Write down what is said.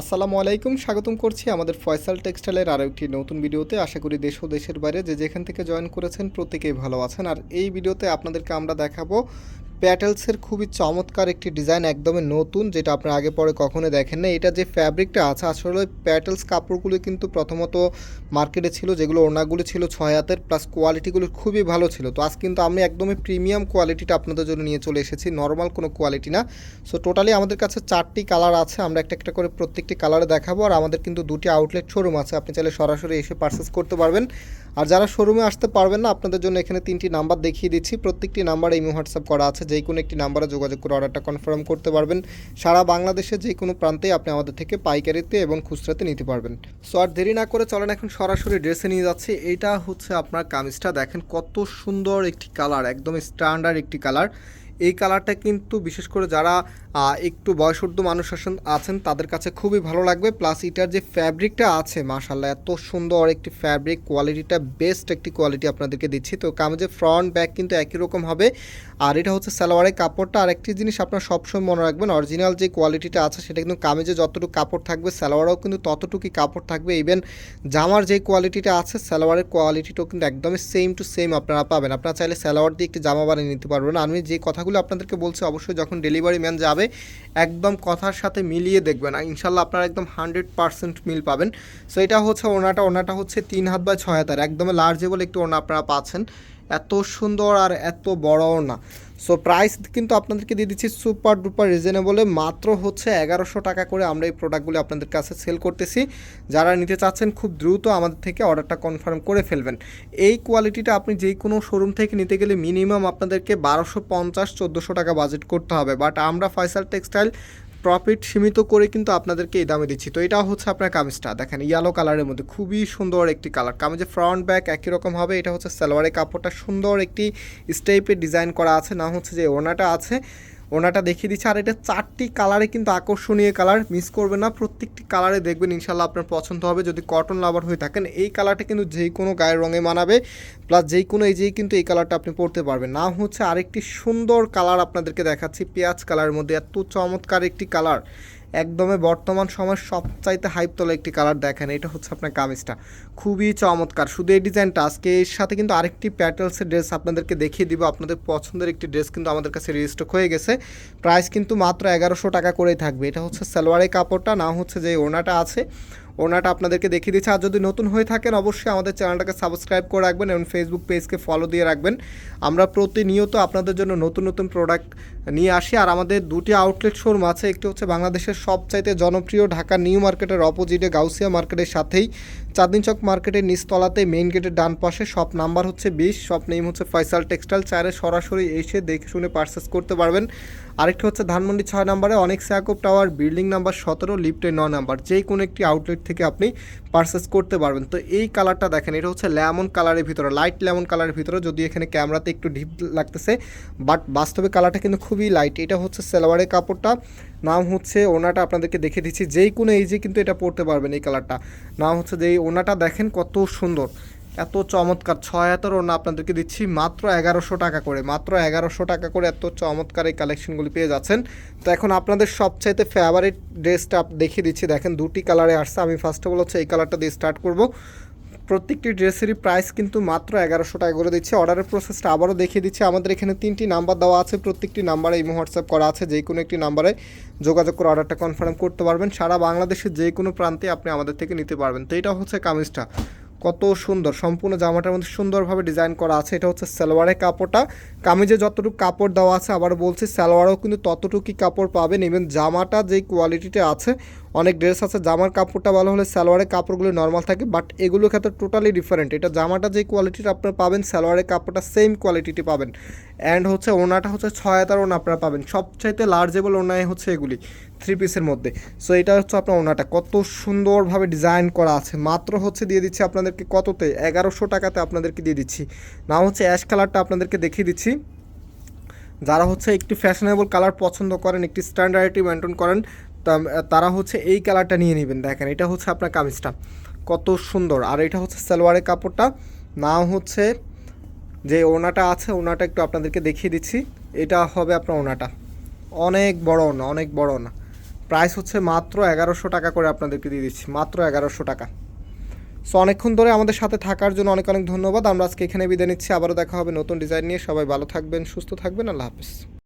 আসসালামু আলাইকুম, স্বাগতম করছি আমাদের ফয়সাল টেক্সটাইলের আরও একটি নতুন ভিডিওতে। আশা করি দেশ ও দেশের বাইরে যে যেখান থেকে জয়েন করেছেন প্রত্যেকেই ভালো আছেন। আর এই ভিডিওতে আপনাদেরকে আমরা দেখাবো প্যাটেলসের খুবই চমৎকার একটি ডিজাইন একদমই নতুন, যেটা আপনারা আগে পরে কখনো দেখেন না এটা যে ফ্যাব্রিকটা আছে, আসলে প্যাটেলস কাপড়গুলো কিন্তু প্রথমত মার্কেটে ছিল, যেগুলো ওড়নাগুলো ছিল ছয় হাতের প্লাস কোয়ালিটিগুলো খুবই ভালো ছিল। তো আজ কিন্তু আমি একদমই প্রিমিয়াম কোয়ালিটিটা আপনাদের জন্য নিয়ে চলে এসেছি নর্মাল কোনো কোয়ালিটি না। সো টোটালি আমাদের কাছে চারটি কালার আছে, আমরা একটা একটা করে প্রত্যেকটি কালারে দেখাবো, আর আমাদের কিন্তু দুটি আউটলেট শোরুম আছে। আপনি চাইলে সরাসরি এসে পারচেস করতে পারবেন। আর যারা শোরুমে আসতে পারবেন না, আপনাদের জন্য এখানে তিনটি নাম্বার দেখিয়ে দিচ্ছি। প্রত্যেকটি নাম্বার ইমো হোয়াটসঅ্যাপ করা আছে যে কোনো একটি নাম্বারে যোগাযোগ করে অর্ডারটা কনফার্ম করতে পারবেন। সারা বাংলাদেশে যে কোনো প্রান্তেই আপনি আমাদের থেকে পাইকারিতে এবং খুচরাতে নিতে পারবেন। সো আর দেরি না করে চলেন এখন সরাসরি ড্রেসে নিয়ে যাচ্ছি। এটা হচ্ছে আপনার কামিজটা। দেখেন কত সুন্দর একটি কালার একদম স্ট্যান্ডার্ড একটি কালার এই কালারটা কিন্তু বিশেষ করে যারা একটু বয়সর্ধ মানুষ আছেন, তাদের কাছে খুবই ভালো লাগবে। প্লাস এটার যে ফ্যাব্রিকটা আছে মাশাল্লাহ এত সুন্দর একটি ফ্যাব্রিক কোয়ালিটিটা বেস্ট একটি কোয়ালিটি আপনাদেরকে দিচ্ছি। তো কামিজের ফ্রন্ট ব্যাক কিন্তু একই রকম হবে। আর এটা হচ্ছে সালোয়ারের কাপড়টা। আর একটি জিনিস আপনারা সবসময় মনে রাখবেন অরিজিনাল যে কোয়ালিটিটা আছে, সেটা কিন্তু কামিজে যতটুকু কাপড় থাকবে, সালোয়ারেও কিন্তু ততটুকুই কাপড় থাকবে। ইভেন জামার যে কোয়ালিটিটা আছে, সালোয়ারের কোয়ালিটিটাও কিন্তু একদমই সেম টু সেম আপনারা পাবেন। আপনারা চাইলে সালোয়ার দিয়ে একটি জামা বানিয়ে নিতে পারবেন। আমি যে কথাগুলো আপনাদেরকে বলছি, অবশ্যই যখন ডেলিভারি ম্যান যাবে, একদম কথার সাথে মিলিয়ে দেখবেন। আর ইনশাল্লাহ আপনারা একদম হান্ড্রেড পার্সেন্ট মিল পাবেন। সো এটা হচ্ছে ওনাটা ওনাটা হচ্ছে তিন হাত বা ছয় হাতার একদম লার্জেবল একটু ওনা আপনারা পাচ্ছেন। এত সুন্দর আর এত বড়ও না। সো প্রাইস কিন্তু আপনাদেরকে দিয়ে দিচ্ছি সুপার ডুপার রিজনেবলে মাত্র হচ্ছে এগারোশো টাকা করে আমরা এই প্রোডাক্টগুলি আপনাদের কাছে সেল করতেছি। যারা নিতে চাচ্ছেন খুব দ্রুত আমাদের থেকে অর্ডারটা কনফার্ম করে ফেলবেন। এই কোয়ালিটিটা আপনি যে কোনো শোরুম থেকে নিতে গেলে মিনিমাম আপনাদেরকে বারোশো পঞ্চাশ, চোদ্দোশো টাকা বাজেট করতে হবে। বাট আমরা ফয়সাল টেক্সটাইল প্রফিট সীমিত করে কিন্তু আপনাদেরকে এই দামে দিচ্ছি। তো এটা হচ্ছে আপনার কামিজটা। দেখেন ইয়েলো কালারের মধ্যে খুবই সুন্দর একটি কালার কামিজের ফ্রন্ট ব্যাক একই রকম হবে। এটা হচ্ছে সালোয়ারের কাপড়টা। সুন্দর একটি স্টাইপের ডিজাইন করা আছে। না হচ্ছে যে ওনাটা আছে। ওনাটা দেখিয়ে দিচ্ছে। আর এটা চারটি কালারে কিন্তু আকর্ষণীয় কালার। মিস করবেন না, প্রত্যেকটি কালারে দেখবেন ইনশাল্লাহ আপনার পছন্দ হবে। যদি কটন লাভার হয়ে থাকেন, এই কালারটা কিন্তু যে কোনো গায়ের রঙে মানাবে। প্লাস যেই কোনো এই যেই কিন্তু এই কালারটা আপনি পরতে পারবেন। না হচ্ছে আরেকটি সুন্দর কালার আপনাদেরকে দেখাচ্ছি, পেঁয়াজ কালারের মধ্যে। এত চমৎকার একটি কালার। একদমই বর্তমান সময় সবচাইতে হাইপ তোলা একটি কালার দেখেন, এটা হচ্ছে আপনার কামিজটা। খুবই চমৎকার। শুধু এই ডিজাইনটা আজকে এর সাথে কিন্তু আরেকটি প্যাটেলসের ড্রেস আপনাদেরকে দেখিয়ে দিব। আপনাদের পছন্দের একটি ড্রেস কিন্তু আমাদের কাছে রেজিস্টার হয়ে গেছে। প্রাইস কিন্তু মাত্র এগারোশো টাকা করেই থাকবে। এটা হচ্ছে সালোয়ারের কাপড়টা না হচ্ছে যে ওনাটা আছে। ওনাটা আপনাদেরকে দেখিয়ে দিচ্ছে। আর যদি নতুন হয়ে থাকেন, অবশ্যই আমাদের চ্যানেলটাকে সাবস্ক্রাইব করে রাখবেন এবং ফেসবুক পেজকে ফলো দিয়ে রাখবেন। আমরা প্রতিনিয়ত আপনাদের জন্য নতুন নতুন প্রোডাক্ট নিয়ে আসি। আর আমাদের দুটি আউটলেট শোরুম আছে। একটি হচ্ছে বাংলাদেশের সবচাইতে জনপ্রিয় ঢাকা নিউ মার্কেটের অপোজিটে গাউসিয়া মার্কেটের সাথেই। চাঁদনি চক মার্কেটের নিচতলাতে মেইন গেটের ডান পাশে শপ নাম্বার হচ্ছে বিশ। শপ নেম হচ্ছে ফয়সাল টেক্সটাইল। চারে সরাসরি এসে দেখে শুনে পারচেস করতে পারবেন। আরেকটি হচ্ছে ধানমন্ডি ছয় নম্বরে অনেক স্যাকোপ টাওয়ার, বিল্ডিং নাম্বার সতেরো লিফটের ন নাম্বার। যেই কোনো একটি আউটলেট থেকে আপনি পারচেস করতে পারবেন। তো এই কালারটা দেখেন, এটা হচ্ছে লেমন কালারের ভিতরে লাইট লেমন কালারের ভিতরে। যদি এখানে ক্যামেরাতে একটু ডিপ লাগতেছে বাট বাস্তবে কালারটা কিন্তু খুবই লাইট এটা হচ্ছে সেলোয়ারের কাপড়টা। নাম হচ্ছে ওনাটা আপনাদেরকে দেখে দিচ্ছি। যেই কোনো এইজে কিন্তু এটা পরতে পারবেন এই কালারটা নাম হচ্ছে যে এই ওনাটা দেখেন কত সুন্দর। এত চমৎকার। ছয় হাতের ওনা আপনাদেরকে দিচ্ছি, মাত্র এগারোশো টাকা করে। মাত্র এগারোশো টাকা করে এত চমৎকার এই কালেকশনগুলি পেয়ে যাচ্ছেন। তো এখন আপনাদের সবচাইতে ফেভারিট ড্রেসটা দেখিয়ে দিচ্ছি। দেখেন দুটি কালারে আসছে। আমি ফার্স্ট অফ অল হচ্ছে এই কালারটা দিয়ে স্টার্ট করব। প্রত্যেকটি ড্রেসেরই প্রাইস কিন্তু মাত্র এগারোশো টাকা করে দিচ্ছে। অর্ডারের প্রসেসটা আবারও দেখিয়ে দিচ্ছি। আমাদের এখানে তিনটি নাম্বার দেওয়া আছে। প্রত্যেকটি নাম্বারে ইমো হোয়াটসঅ্যাপ করা আছে। যে কোনো একটি নাম্বারে যোগাযোগ করে অর্ডারটা কনফার্ম করতে পারবেন। সারা বাংলাদেশের যে কোনো প্রান্তে আপনি আমাদের থেকে নিতে পারবেন। তো এটা হচ্ছে কামিজটা। কত সুন্দর। সম্পূর্ণ জামাটার মধ্যে সুন্দরভাবে ডিজাইন করা আছে। এটা হচ্ছে সালোয়ারের কাপড়টা। কামিজে যতটুকু কাপড় দেওয়া আছে আবার বলছি, সালোয়ারেও কিন্তু ততটুকুই কাপড় পাবেন। ইভেন জামাটা যেই কোয়ালিটিতে আছে অনেক ড্রেস আছে, জামার কাপড়টা ভালো হলে সালোয়ারের কাপড়গুলো নর্মাল থাকে বাট এগুলোর ক্ষেত্রে টোটালি ডিফারেন্ট এটা জামাটা যে কোয়ালিটিটা আপনারা পাবেন, সালোয়ারের কাপড়টা সেম কোয়ালিটিটি পাবেন। অ্যান্ড হচ্ছে ওনাটা হচ্ছে ছয় হাতার ওনা আপনারা পাবেন। সবচাইতে লার্জেবল ওনায় হচ্ছে এগুলি থ্রি পিসের মধ্যে। সো এটা হচ্ছে আপনার ওনাটা কত সুন্দরভাবে ডিজাইন করা আছে। মাত্র হচ্ছে দিয়ে দিচ্ছি আপনাদেরকে কততে? এগারোশো টাকাতে আপনাদেরকে দিয়ে দিচ্ছি। না হচ্ছে অ্যাশ কালারটা আপনাদেরকে দেখিয়ে দিচ্ছি। যারা হচ্ছে একটি ফ্যাশনেবল কালার পছন্দ করেন, একটি স্ট্যান্ডার্ডটি মেনটেন করেন তারা হচ্ছে এই কালারটা নিয়ে নেবেন, দেখেন, এটা হচ্ছে আপনার কামিজটা। কত সুন্দর। আর এটা হচ্ছে সালোয়ারের কাপড়টা। না হচ্ছে যে ওনাটা আছে ওনাটা একটু আপনাদেরকে দেখিয়ে দিচ্ছি। এটা হবে আপনার ওনাটা অনেক বড় ওনা অনেক বড় ওনা প্রাইস হচ্ছে মাত্র এগারোশো টাকা করে আপনাদেরকে দিয়ে দিচ্ছি, মাত্র এগারোশো টাকা। সো, অনেকক্ষণ ধরে আমাদের সাথে থাকার জন্য অনেক অনেক ধন্যবাদ। আমরা আজকে এখানে বিদায় নিচ্ছি। আবারও দেখা হবে নতুন ডিজাইন নিয়ে। সবাই ভালো থাকবেন, সুস্থ থাকবেন। আল্লাহ হাফিজ।